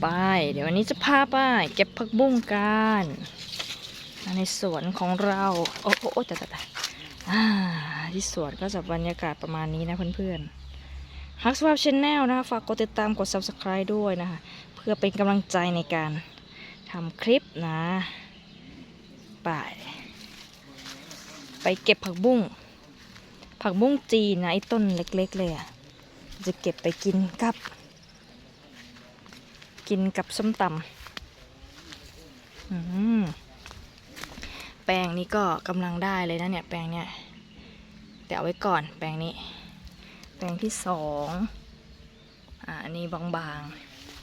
ไป เดี๋ยววันนี้จะพาไปเก็บผักบุ้งกันในสวนของเรา โอ้โอ้แต่แต่ที่สวนก็จะบรรยากาศประมาณนี้นะเพื่อนๆฮักสวาปชแนลนะคะฝากกดติดตามกด subscribe ด้วยนะคะ เพื่อเป็นกำลังใจในการทำคลิปนะไปไปเก็บผักบุ้ง ผักบุ้งจีนนะไอ้ต้นเล็กๆเลยอะจะเก็บไปกินกับ กินกับส้มตำแปลงนี้ก็กำลังได้เลยนะเนี่ย แปลงเนี่ยแต่เอาไว้ก่อนแปลงนี้ แปลงที่สองอ่าอันนี้บาง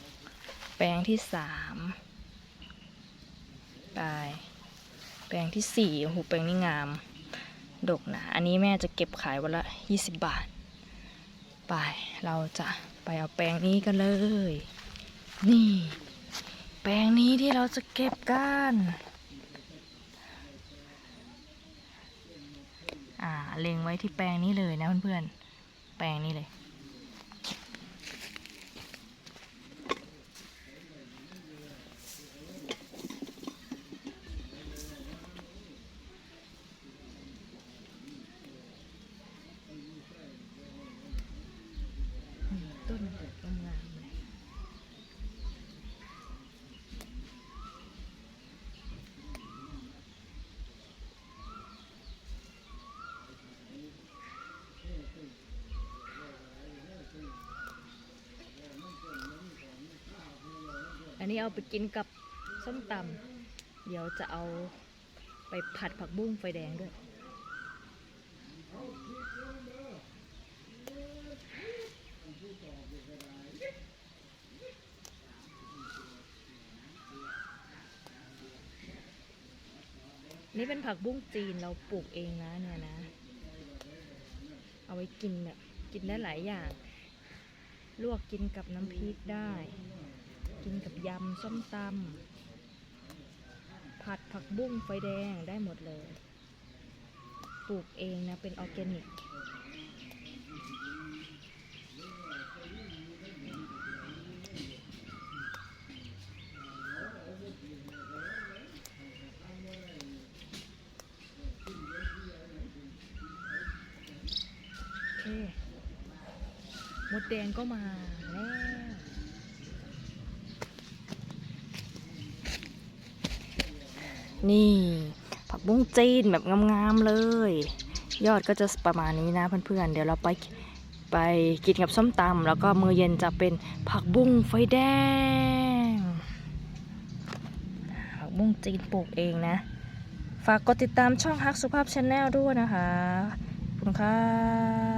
ๆ แปลงที่สามไปแปลงที่สี่โอ้โหแปลงนี้งาม ดกนะ อันนี้แม่จะเก็บขายวันละยี่สิบบาท ไป เราจะไปเอาแปลงนี้กันเลย นี่ แปลงนี้ที่เราจะเก็บกันอ่าเล็งไว้ที่แปลงนี้เลยนะเพื่อนๆ แปลงนี้เลย ต้นดกงามๆเลย อั นนี้เอาไปกินกับส้มตำเดี๋ยวจะเอาไปผัดผักบุ้งไฟแดงด้วย นี่เป็นผักบุ้งจีนเราปลูกเองนะเนี่ยนะ เอาไว้กินแบบกินได้หลายอย่าง ลวกกินกับน้ำพริกได้ กินกับยำส้มตำผัดผักบุ้งไฟแดงได้หมดเลย ปลูกเองนะ เป็นออร์แกนิก โอเค มดแดงก็มาแล้ว นี่ ผักบุ้งจีนแบบงามๆเลย ยอดก็จะประมาณนี้นะเพื่อนๆ เดี๋ยวเราไปไปกินกับส้มตำแล้วก็มือเย็นจะเป็นผักบุ้งไฟแดง ผักบุ้งจีนปลูกเองนะ ฝากกดติดตามช่องฮักสุภาพชาแนลด้วยนะคะขอบคุณครับ